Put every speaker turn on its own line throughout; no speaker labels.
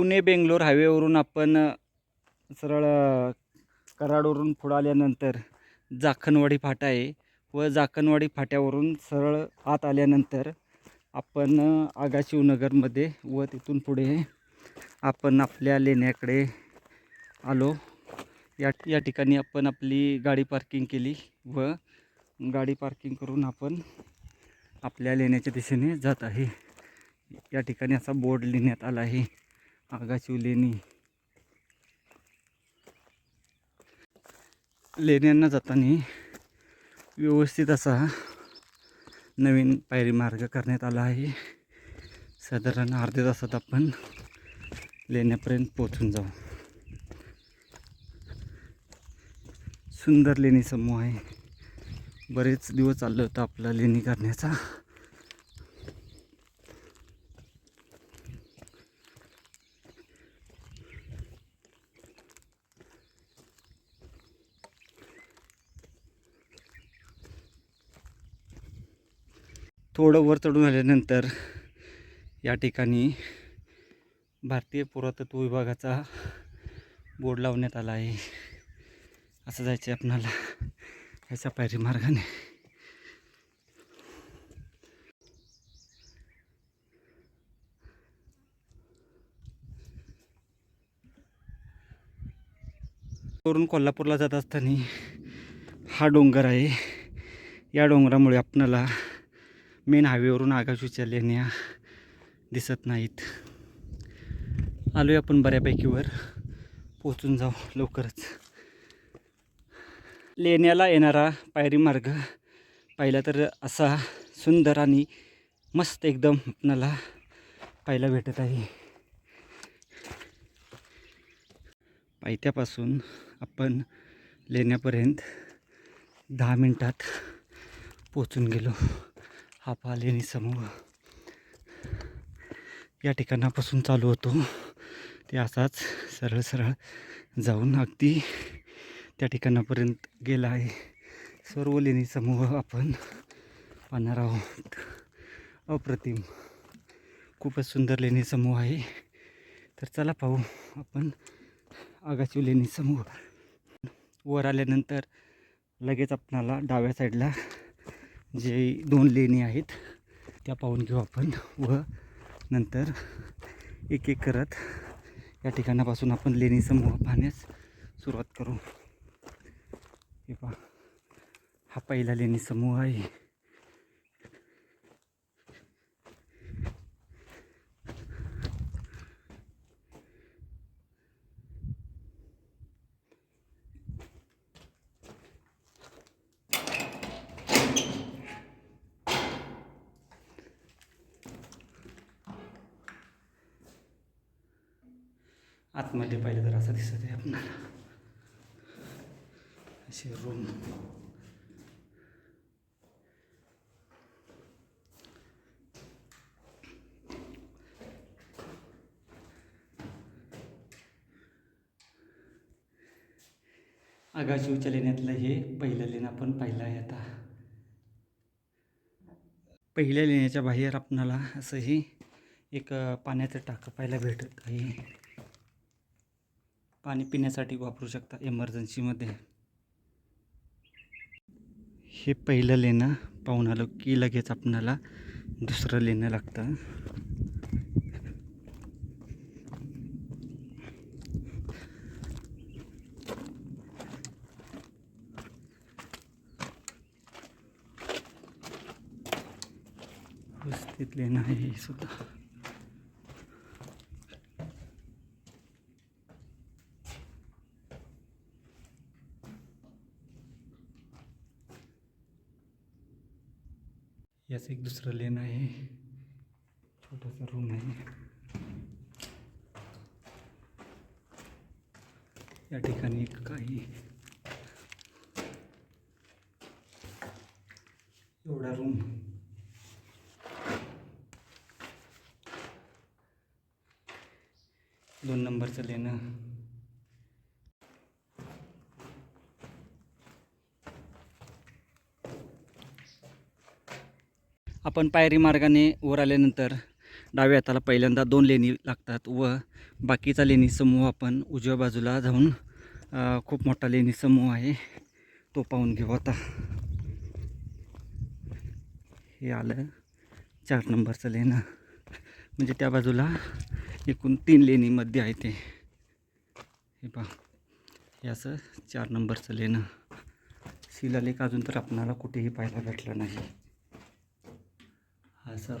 पुणे बेंगलोर हायवेवरून आपण सरळ कराडवरून पुढं आल्यानंतर जाखणवाडी फाटा आहे. व जाखणवाडी फाट्यावरून सरळ आत आल्यानंतर आपण आगाशिवनगरमध्ये व तिथून पुढे आपण आपल्या लेण्याकडे आलो. या या ठिकाणी आपण आपली गाडी पार्किंग केली व गाडी पार्किंग करून आपण आपल्या लेण्याच्या दिशेने जात आहे. या ठिकाणी असा बोर्ड लिहिण्यात आला आहे. आगाशिव लेणी. लेण्यांना जाताना व्यवस्थित असा नवीन पायरी मार्ग करण्यात आला आहे. साधारण अर्ध्या तासात आपण लेण्यापर्यंत पोचून जाऊ. सुंदर लेणी समूह आहे. बरेच दिवस चाललं होतं आपला लेणी करण्याचा. थोडं वर चढून आल्यानंतर या ठिकाणी भारतीय पुरातत्व विभागाचा बोर्ड लावण्यात आला आहे. असं जायचं आहे आपणाला ह्याच्या पायरी मार्गाने. वरून कोल्हापूरला जात असताना हा डोंगर आहे. या डोंगरामुळे आपणाला मेन हायवेवरून आगाशूच्या लेण्या दिसत नाहीत. आलोय आपण बऱ्यापैकीवर पोचून जाऊ लवकरच. लेण्याला येणारा पायरी मार्ग पाहिला तर असा सुंदर आणि मस्त एकदम आपणाला पाहायला भेटत आहे. पायथ्यापासून आपण लेण्यापर्यंत दहा मिनटात पोचून गेलो. हा लेणी समूह या ठिकाणापासून चालू होतो. ते असाच सरळ सरळ जाऊन अगदी त्या ठिकाणापर्यंत गेला आहे. सर्व लेणी समूह आपण पाहणार आहोत. अप्रतिम. खूपच सुंदर लेणी समूह आहे. तर चला पाहू आपण आगाशिव लेणी समूह वर आल्यानंतर लगेच आपणाला डाव्या साईडला जे दोन लेणी आहेत त्या पाहून घेऊ आपण व नंतर एक एक करत या ठिकाणापासून आपण लेणी समूह पाहण्यास सुरुवात करू. हे पहा हा पहिला लेणी समूह आहे. आतमध्ये पाहिलं तर असं दिसत आहे आपल्याला. असे रूम आगाशिवच्या लेण्यातलं हे पहिलं लेणं आपण पाहिलं आहे आता. पहिल्या लेण्याच्या बाहेर आपणाला असंही एक पाण्याचं टाकं पाहायला भेटत आहे. पाणी पिण्यासाठी वापरू शकता इमर्जन्सीमध्ये हे पहिलं लेणं पाहून आलो की लगेच आपणाला दुसरं लेणं लागतं. व्यवस्थित लेणं आहे हे सुद्धा. याच एक दुसरं लेन आहे छोटासा रूम है। या ठिकाणी एक काही एवढा रूम दोन नंबरचं लेणं आपण पायरी मार्गाने वर आल्यानंतर डाव्या हाताला पहिल्यांदा दोन लेणी लागतात व बाकीचा लेणी समूह आपण उजव्या बाजूला जाऊन खूप मोठा लेणी समूह आहे तो पाहून घेऊ आता. हे आलं चार नंबरचं लेणं. म्हणजे त्या बाजूला एकूण तीन लेणीमध्ये आहे ते. हे पहा. हे असं चार नंबरचं लेणं. शिलालेख अजून तर आपणाला कुठेही पाहायला भेटलं नाही. हा असा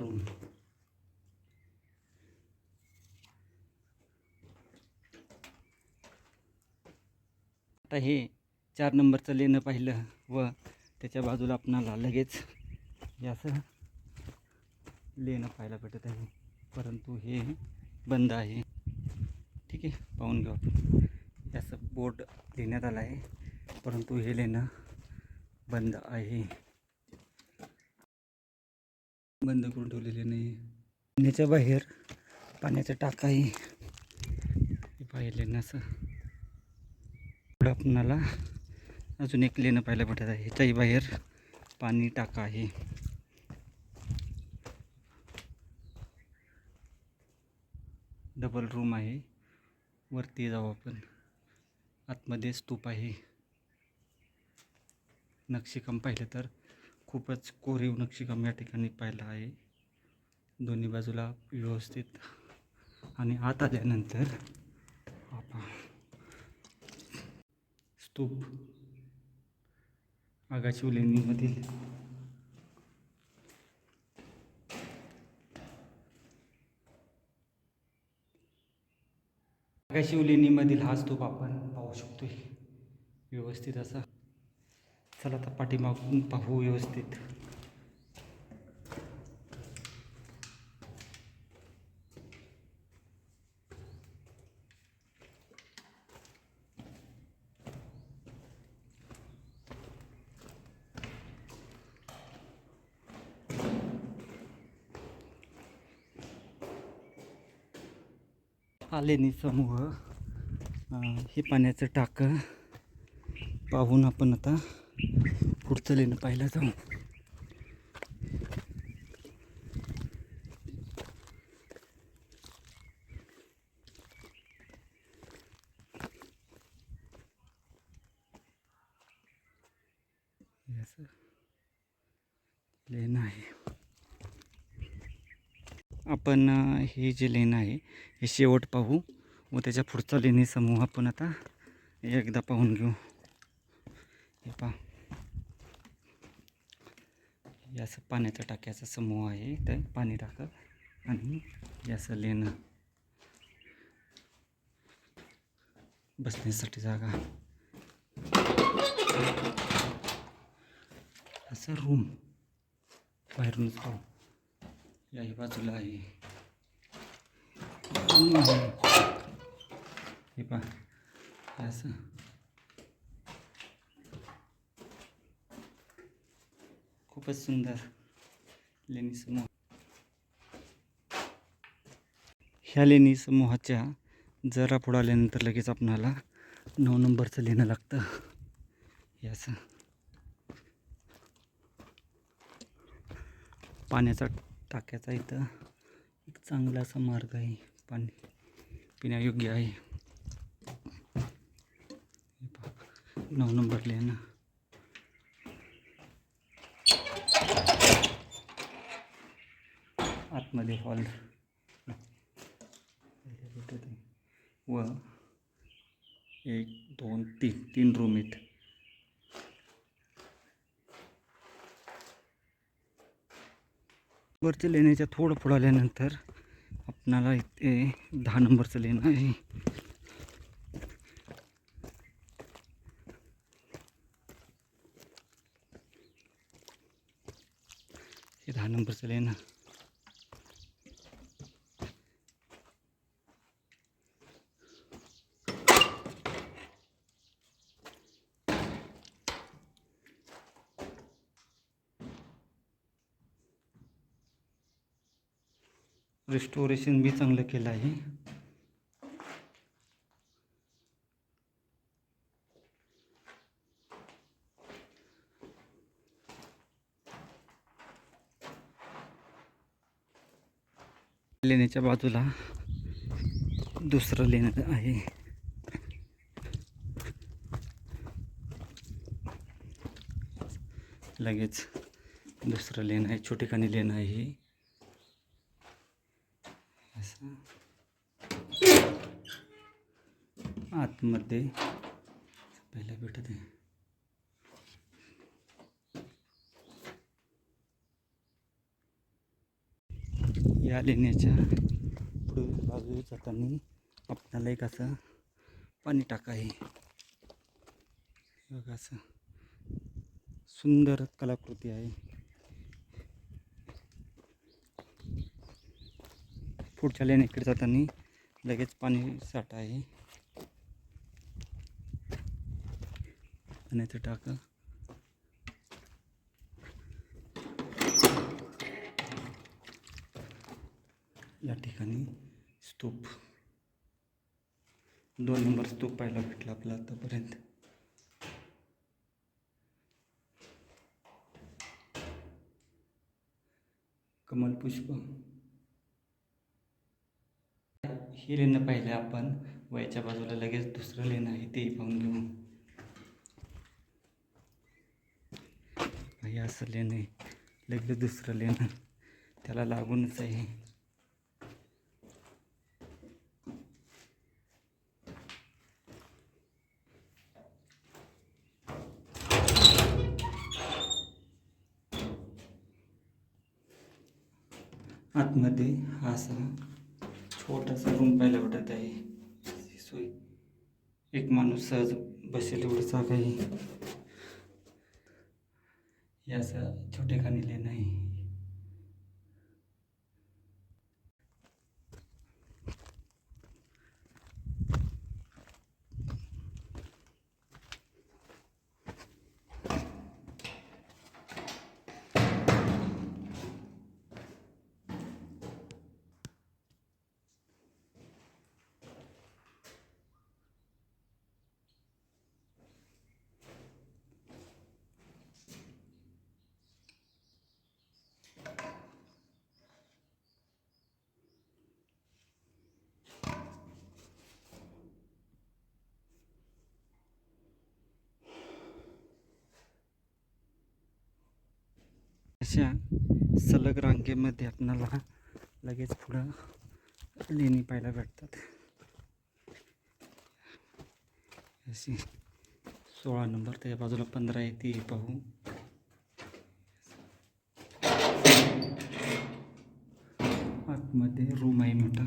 आता हे चार नंबरचं लेणं पाहिलं व त्याच्या बाजूला आपणाला लगेच असं लेणं पाहायला भेटत आहे. परंतु हे बंद आहे. ठीक आहे पाहून घेऊ आपण हे बोर्ड लिहिण्यात आलं आहे. परंतु हे लेणं बंद आहे. बंद करून ठेवलेले नाही. पाण्याच्या बाहेर पाण्याचा टाकाही आहे पाहिले ना असं. पुढं आपणाला अजून एक लेणं पाहायला भेटत आहे. ह्याच्याही बाहेर पाणी टाका आहे. डबल रूम आहे. वरती जाऊ आपण. आतमध्ये स्तूप आहे. नक्षीकाम पाहिलं तर. खूपच कोरीव नक्षीकाम या ठिकाणी पाहिलं आहे. दोन्ही बाजूला व्यवस्थित. आणि आत आल्यानंतर आपण स्तूप आगाशी लेणीमधील आगाशी लेणीमधील हा स्तूप आपण पाहू शकतो व्यवस्थित असा चला आता पाठीमागून पाहू व्यवस्थित. आलेनी समूह. हे पाण्याचं टाकं. पाहून आपण आता पुढचं लेणं पाहिलं जाऊ हे लेणं आहे. आपण ही हे जे लेणं आहे हे शेवट पाहू व त्याच्या पुढचा लेणी समूह आपण आता एकदा पाहून घेऊ. हे पहा. हे असं समूह आहे इथं पाणी टाकत आणि हे असं लेणं बसण्यासाठी जागा रूम बाहेरूनच पाहू बाजूला आहे हे। खूपच सुंदर लेणी समूह ह्या लेणी समूहाच्या जरा पुढं आल्यानंतर लगेच आपणाला नऊ नंबरचं लेणं लागतं. याचं पाण्याचा टाक्याचा इथं एक चांगला असा मार्ग आहे. पाणी पिण्यायोग्य आहे. नऊ नंबर लेणं. आतमध्ये हॉल व एक दोन तीन तीन रूम आहेत. वरच्या लेण्याच्या थोडं पुढं आल्यानंतर आपणाला इथे दहा नंबरचं लेणं आहे. हे दहा नंबरचं लेणं. रिस्टोरेशन बी चांगलं केलं आहे. लेण्याच्या बाजूला दुसरं लेणं आहे. लगेच दुसरं लेणं आहे छोटेखानी लेणं आहे हे. असं मध्ये पहिला भेटत आहे या लेण्याच्या पुढे बाजू जाताना आपल्याला एक असं पाणी टाका आहे बघा असं सुंदर कलाकृती आहे. पुढच्या लेण्याकडे जाताना लगेच पाणी साठा आहे. पाण्याचं टाका. या ठिकाणी स्तूप. दोन नंबर स्तूप पाहायला भेटला आपला आतापर्यंत. कमल पुष्प. हे लेणं पाहिलं आपण. वयाच्या बाजूला लगेच दुसरं लेणं आहे तेही पाहून घेऊ. हे असं लेन आहे लगेच दुसरं लेन त्याला लागूनच आहे. आतमध्ये हा असा छोटासा रूम पाहायला भेटत आहे. सोय एक माणूस सहज बसेल एवढं जागा आहे. याचं छोटेखानी छोटेखानी नाही अशा सलग रांगेमध्ये आपणाला लगेच पुढं लेणी पाहायला भेटतात. अशी सोळा नंबर त्याच्या बाजूला पंधरा आहे ती पाहू. आतमध्ये रूम आहे मोठा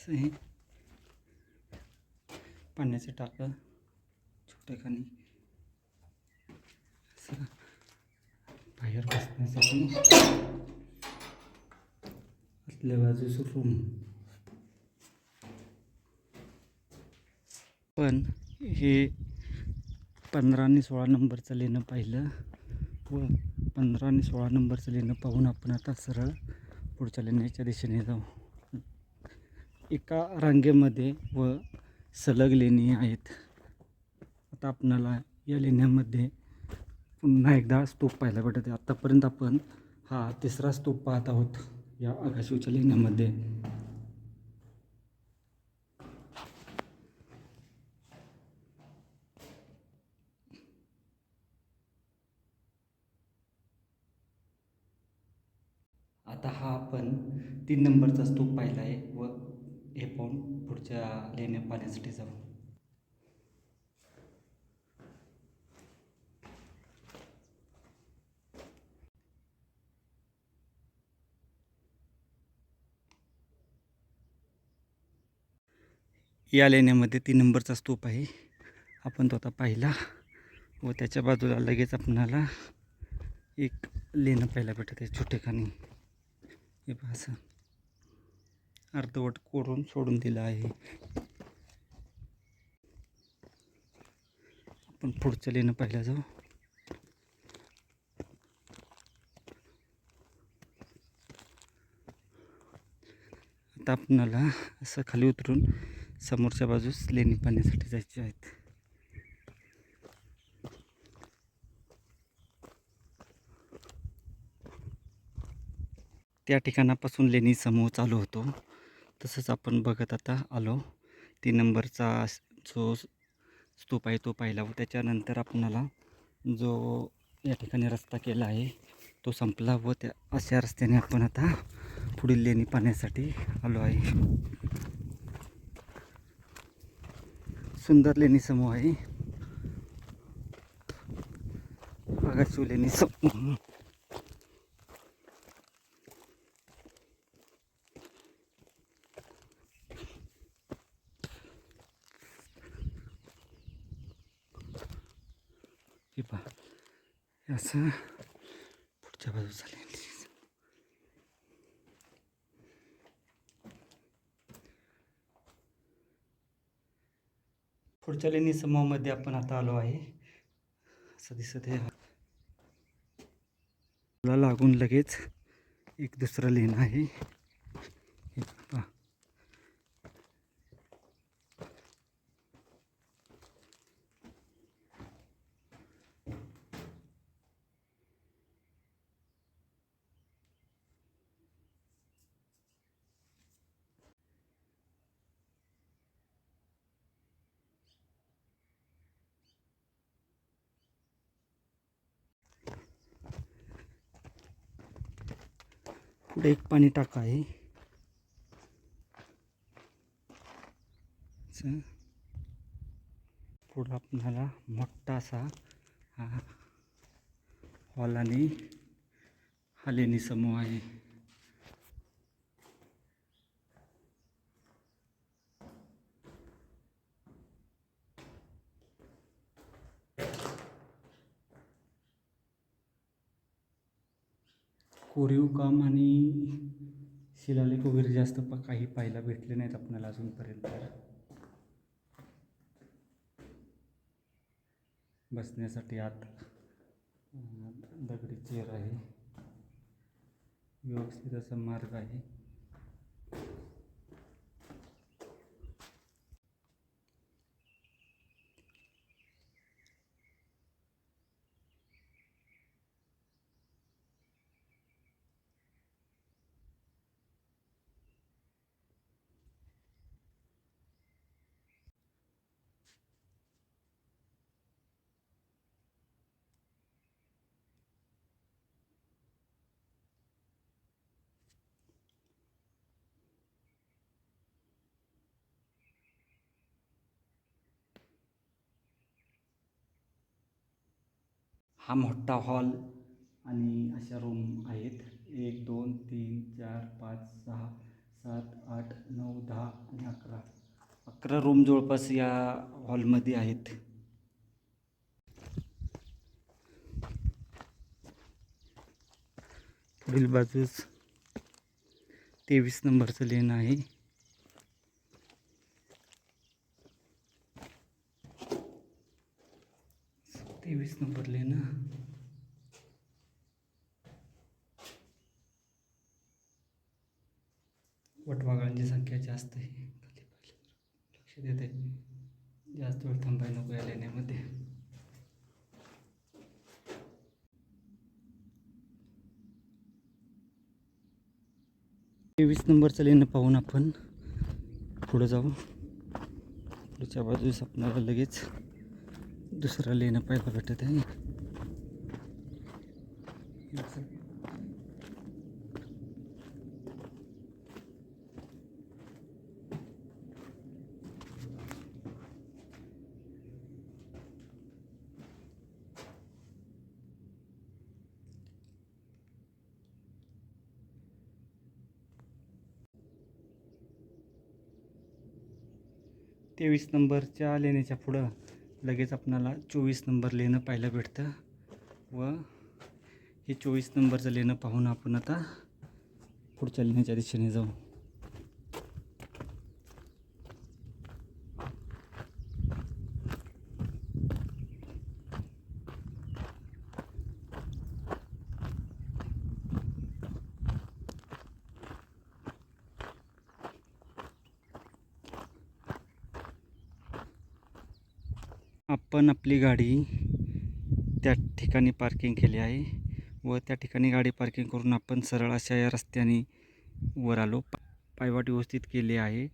असं हे पाण्याचं टाकं छोटे खाणी. असं बाहेर बसण्यासाठी. आतल्या बाजूस रूम पण हे पंधरा आणि सोळा नंबरचं लेणं पाहिलं. व पंधरा आणि सोळा नंबरचं लेणं पाहून आपण आता सरळ पुढच्या लेण्याच्या दिशेने जाऊ. एका रांगेमध्ये व सलग लेणी आहेत. आता आपणाला या लेण्यामध्ये पुन्हा एकदा स्तूप पाहायला भेटत आहे आत्तापर्यंत आपण हा तिसरा स्तूप पाहत आहोत या आकाशूच्या लेण्यामध्ये. आता हा आपण तीन नंबरचा स्तूप पाहिला आहे व हे पाहून पुढच्या लेण्या पाहण्यासाठी जाऊ या लेण्यामध्ये तीन नंबरचा स्तूप आहे. आपण तो आता पाहिला व त्याच्या बाजूला लगेच आपणाला एक लेणं पाहायला भेटत आहे छोटेखानी. हे पहा असं. अर्धवट कोरून सोडून दिलं आहे. आपण पुढचं लेणं पाहिलं जाऊ. आता आपणाला असं खाली उतरून समोरच्या बाजूस लेणी पाण्यासाठी जायचे आहेत. त्या ठिकाणापासून लेणी समूह चालू होतो. तसंच आपण बघत आता आलो. तीन नंबरचा जो स्तूप आहे तो पाहिला व त्याच्यानंतर आपणाला जो या ठिकाणी रस्ता केला आहे तो संपला व त्या अशा रस्त्याने आपण आता पुढील लेणी पाहण्यासाठी आलो आहे. सुंदर लेणी समूह आहे. आगाशू लेणी समूह. हे पहा. असं पुढच्या बाजूचा लेणी पुढच्या लेणी समूहामध्ये आपण आता आलो आहे. असं दिसत आहे. लागून लगेच एक दुसरं लेण आहे हे पहा पुढे एक पाणी टाका आहे पुढं आपल्याला मोठा असा हा हॉल आणि हालेनी समूह आहे. कोरीव काम आणि शिलालेख वगैरे जास्त प काही पाहायला भेटले नाहीत आपल्याला अजूनपर्यंत. बसण्यासाठी आत दगडी चेअर आहे. व्यवस्थित असा मार्ग आहे. हा मोठा हॉल आणि अशा रूम आहेत. एक दोन तीन चार पाच सहा सात आठ नऊ दहा आणि अकरा. अकरा रूम जवळपास या हॉलमध्ये आहेत. पुढील बाजूस तेवीस नंबरचं लेन आहे. तेवीस नंबर लेन वटवाघळांची संख्या जास्त आहे खाली पाहिलं तर लक्ष देत आहे जास्त वेळ थांबाय त्यामध्ये वीस तेवीस नंबरचं लेणं पाहून आपण पुढं जाऊ. पुढच्या बाजूस आपल्याला लगेच दुसरं लेणं पाहायला भेटत आहे. तेवीस नंबरच्या लेण्याच्या पुढं लगेच आपणाला चोवीस नंबर लेणं पाहायला भेटतं. व हे चोवीस नंबरचं लेणं पाहून आपण आता पुढच्या लेण्याच्या दिशेने जाऊ. आपण आपली गाडी त्या ठिकाणी पार्किंग केली आहे व त्या ठिकाणी गाडी पार्किंग करून आपण सरळ अशा या रस्त्याने वर आलो. पा पायवाट व्यवस्थित केली आहे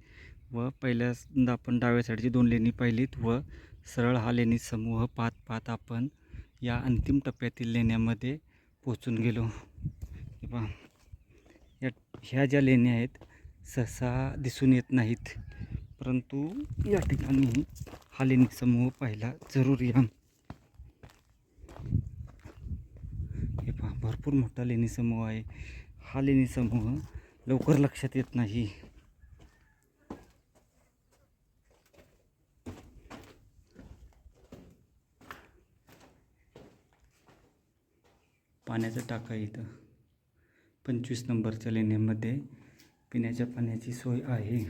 व पहिल्यांदा आपण डाव्या साईडची दोन लेणी पाहिलीत व सरळ हा लेणी समूह पाहत पाहत आपण या अंतिम टप्प्यातील लेण्यामध्ये पोचून गेलो. हे पहा. या ह्या ज्या लेण्या आहेत सहसा दिसून येत नाहीत. परंतु या ठिकाणी हा लेणी समूह पाहिला जरुरी आहे हे पहा भरपूर मोठा लेणी समूह आहे. हा लेणी समूह लवकर लक्षात येत नाही. पाण्याचा टाका इथं. पंचवीस नंबरच्या लेण्यामध्ये पिण्याच्या पाण्याची सोय आहे.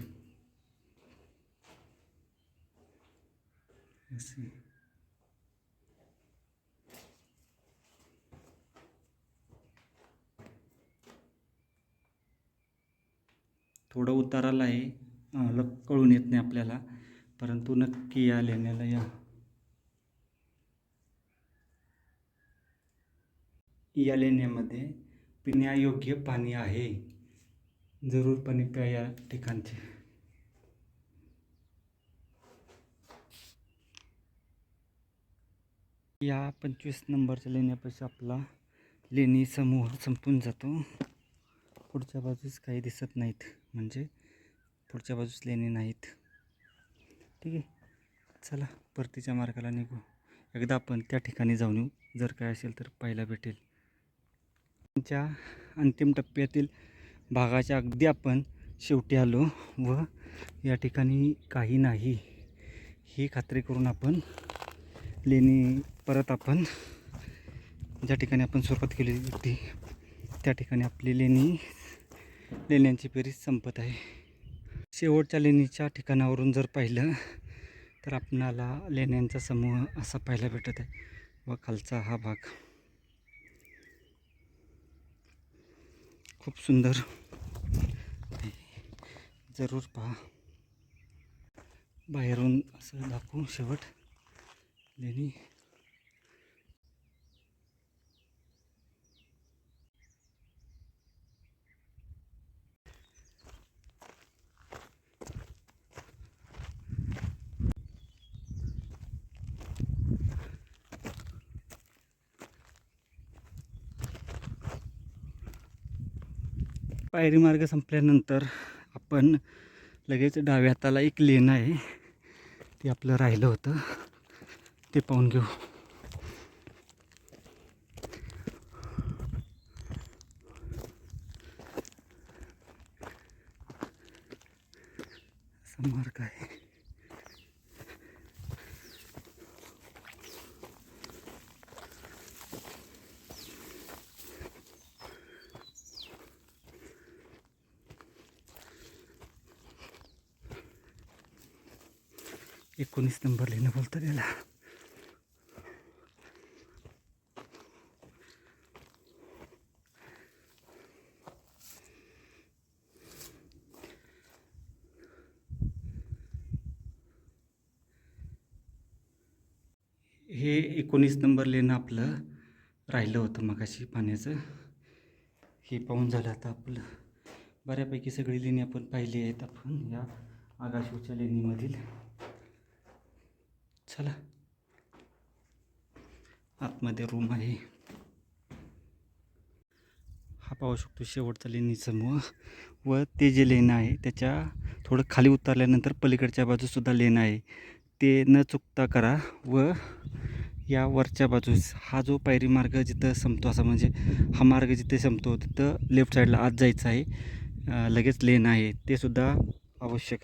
असे थोडं उताराला आहे. ल कळून येत नाही आपल्याला परंतु नक्की या लेण्याला या. या लेण्यामध्ये पिण्यायोग्य पाणी आहे. जरूरपणे प्या या ठिकाणचे. या पंचवीस नंबरच्या लेण्यापाशी आपला लेणी समूह संपून जातो. पुढच्या बाजूस काही दिसत नाहीत. म्हणजे पुढच्या बाजूस लेणी नाहीत. ठीक आहे. चला परतीच्या मार्गाला निघू. एकदा आपण त्या ठिकाणी जाऊन येऊ. जर काय असेल तर पाहायला भेटेल. त्यांच्या अंतिम टप्प्यातील भागाच्या अगदी आपण शेवटी आलो व या ठिकाणी काही नाही. ही खात्री करून आपण लेणी परत आपण ज्या ठिकाणी आपण सुरुवात केली होती त्या ठिकाणी आपली लेणी लेण्यांची बेरीज संपत आहे. शेवटच्या लेणीच्या ठिकाणावरून जर पाहिलं तर आपणाला लेण्यांचा समूह असा पाहायला भेटत आहे. व खालचा हा भाग. खूप सुंदर जरूर पहा. बाहेरून असं दाखवू शेवट. लेणी. पायरी मार्ग संपल्यानंतर आपण लगेच डाव्या हाताला एक लेन आहे ते आपलं राहिलं होतं. ते पाहून घेऊ असा मार्ग आहे एकोणीस नंबर लिहिणं बोलतं त्याला हे एकोणीस नंबर लेणं आपलं राहिलं होतं मगाशी पाण्याचं. हे पाहून झालं आता आपलं. बऱ्यापैकी सगळी लेणी आपण पाहिली आहेत आपण या आगाशीच्या लेणीमधील. चला. आतमध्ये रूम आहे. हा पाहू शकतो शेवटचा लेणी समूह व ते जे लेणं आहे त्याच्या थोडं खाली उतरल्यानंतर पलीकडच्या बाजूसुद्धा लेणं आहे. ते न चुकता करा व या वरच्या बाजूस हा जो पायरी मार्ग जिथं संपतो असा म्हणजे हा मार्ग जिथे संपतो तिथं लेफ्ट साईडला आत जायचं आहे. लगेच लेन आहे. ते सुद्धा अवश्य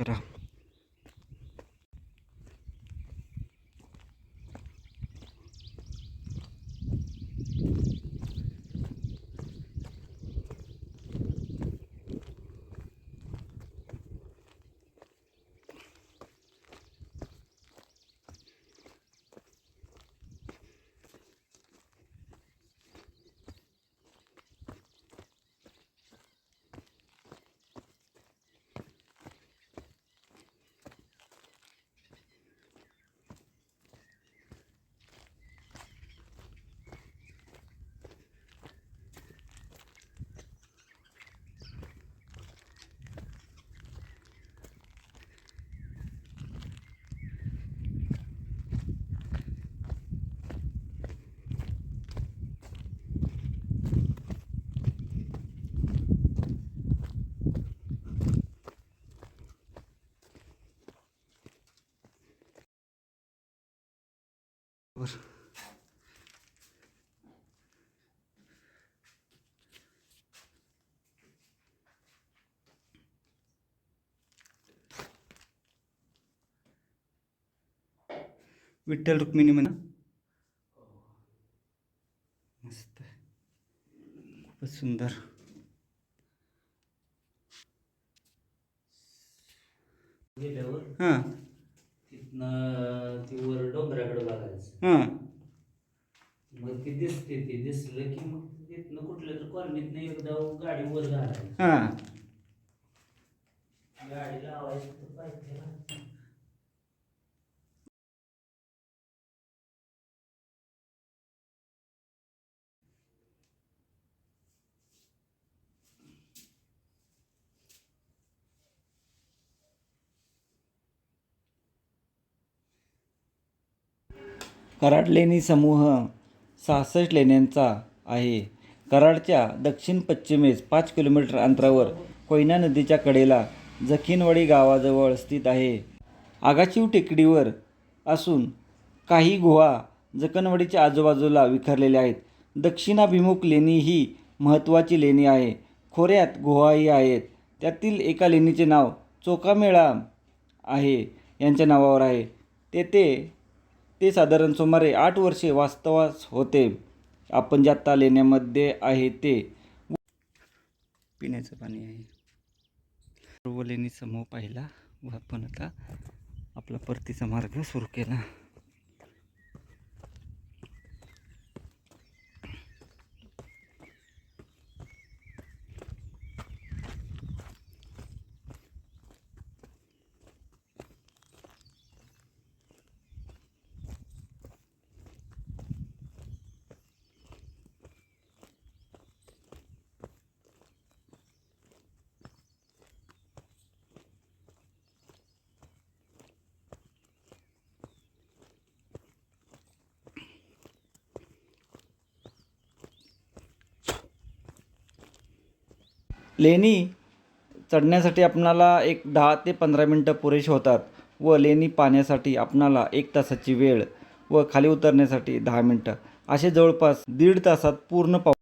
वर
विठ्ठल रुक्मिणी म्हणा. मस्त. खूपच सुंदर.
कराड लेणी समूह सहासष्ट लेण्यांचा आहे. कराडच्या दक्षिण पश्चिमेस पाच किलोमीटर अंतरावर कोयना नदीच्या कडेला जखीनवाडी गावाजवळ स्थित आहे. आगाशिव टेकडीवर असून काही गुहा जखनवाडीच्या आजूबाजूला विखरलेल्या आहेत. दक्षिणाभिमुख लेणी ही महत्त्वाची लेणी आहे. खोऱ्यात गुहाही आहेत. त्यातील एका लेणीचे नाव चोकामेळा आहे. यांच्या नावावर आहे. तेथे ते साधारण सुमारे आठ वर्षे वास्तवास होते. आपण ज्या आत्ता लेण्यामध्ये आहे ते
पिण्याचं पाणी आहे. सर्व लेणी समूह पाहिला व आपण आता आपला परतीचा मार्ग सुरू केला.
लेणी चढण्यासाठी आपणाला एक दहा ते पंधरा मिनटं पुरेशी होतात व लेणी पाण्यासाठी आपणाला एक तासाची वेळ व खाली उतरण्यासाठी दहा मिनटं. असे जवळपास दीड तासात पूर्ण पाव